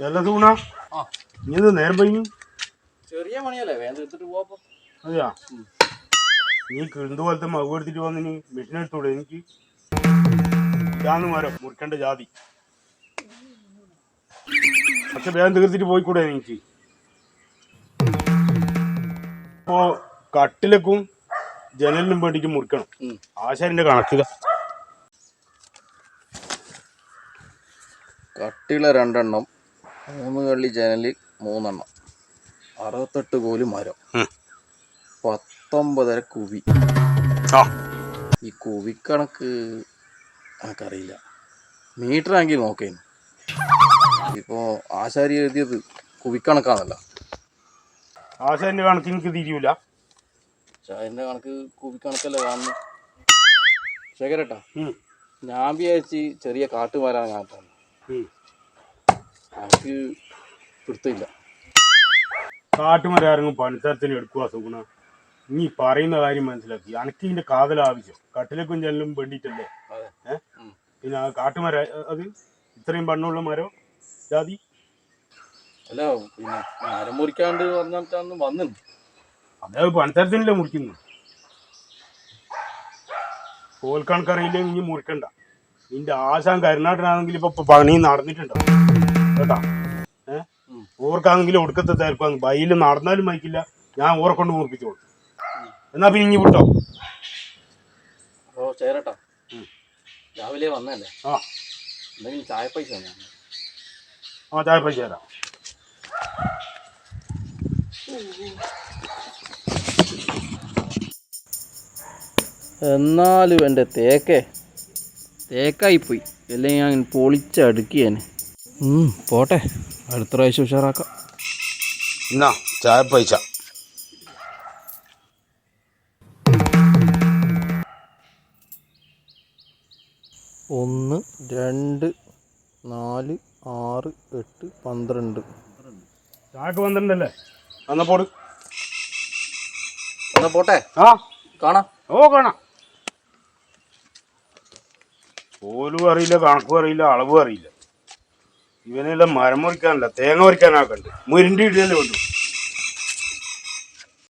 എല്ലാ തൂണ ആ. നീ ഇത് നേരം പോയി ചെറിയ പണിയല്ലേ? വേഗം എടുത്തിട്ട് പോവാ അതെയാ? നീ കിഴന്ത് പോലത്തെ മകു എടുത്തിട്ട് വന്നിനി മെഷീൻ എടുത്തൂടെ എനിക്ക് ഇതാന്ന് മരം മുറിക്കേണ്ട ജാതി. പക്ഷെ വേഗം തീർത്തിട്ട് പോയിക്കൂടെ എനിക്ക്. ഇപ്പോ കട്ടിലക്കും ജനലിനും വേണ്ടിക്ക് മുറിക്കണം. ആശാരിന്റെ കണക്കുക കട്ടില രണ്ടെണ്ണം. മൂന്ന് കള്ളി ജനൽ മൂന്നെണ്ണം. അറുപത്തെട്ട് കോൽ മരം. പത്തൊമ്പതര കുവി. ആ. ഈ കുവിക്കണക്ക് എനിക്കറിയില്ല. മീറ്റർ ആണെങ്കിൽ നോക്കേനു. ഇപ്പോ ആശാരി എഴുതിയത് കുവിക്കണക്കാണല്ല ആശാരിന്റെ കണക്ക് എനിക്ക് തിരിയൂല. ആശാരിന്റെ കണക്ക് കുവിക്കണക്കല്ല കാണുന്നു? ശേഖരട്ടാ. ഞാൻ വിചാരിച്ച് ചെറിയ കാട്ടുമാരാണ് കാട്ടാണ്. എനിക്ക് പിടുത്തില്ല കാട്ടുമരാരെങ്കിലും പണിത്തരത്തിന് എടുക്കുക സുഗുണ. നീ പറയുന്ന കാര്യം മനസ്സിലാക്കി. അനക്ക് ഇതിന്റെ കാതൽ ആവശ്യം. കട്ടിലേക്കും ചെല്ലും വേണ്ടിയിട്ടല്ലേ? ഏഹ് പിന്നെ ആ കാട്ടുമര അത് ഇത്രയും പണ്ണുള്ള മരം ജാതി? അല്ല പിന്നെ മരം മുറിക്കാണ്ട് വന്നിട്ടാന്ന് വന്നു അതായത് പണിത്തരത്തിനല്ലേ മുറിക്കുന്നു. കോൽക്കണക്കറിയില്ലെങ്കിൽ കണക്കറിയില്ലേ ഇനി മുറിക്കണ്ട. നിന്റെ ആശാൻ കരുനാട്ടനാണെങ്കിൽ ഇപ്പൊ പണി നടന്നിട്ടുണ്ടോ കേട്ടാ? ഏഹ് ഓർക്കാണെങ്കിലും ഒടുക്കത്തെ തിരക്കാന്ന് ബൈയിൽ നടന്നാലും മയക്കില്ല ഞാൻ ഓറെ കൊണ്ട് മുറിപ്പിച്ചോളൂ എന്നാ പിന്നെ ഇനി വിട്ടോ? ഓ ചേരട്ടാ. രാവിലെ വന്നല്ലേ ആ. എന്തെങ്കിലും ചായ പൈസ ആ ചായ പൈസ തരാം. എന്നാലും എന്റെ തേക്കേ. തേക്കായിപ്പോയി. അല്ലെങ്കിൽ ഞാൻ പൊളിച്ചടുക്കിയേനെ. പോട്ടെ. അടുത്ത പ്രാവശ്യം ഉഷാറാക്കാം. എന്നാ ചായ പൈസ ഒന്ന് രണ്ട് നാല് ആറ് എട്ട് പന്ത്രണ്ട്. ചായക്ക് പന്ത്രണ്ടല്ലേ? എന്നാ പോട്. എന്നാ പോട്ടെ. ആ. കാണാം. ഓ കാണാം. പോലും അറിയില്ല കണക്കും അറിയില്ല അളവും അറിയില്ല. ഇവനെല്ലാം മരം മുറിക്കാനല്ല തേങ്ങ മുറിക്കാനാക്കണ്ട്. മുരിന്റെ ഇടയല്ലേ വേണ്ടു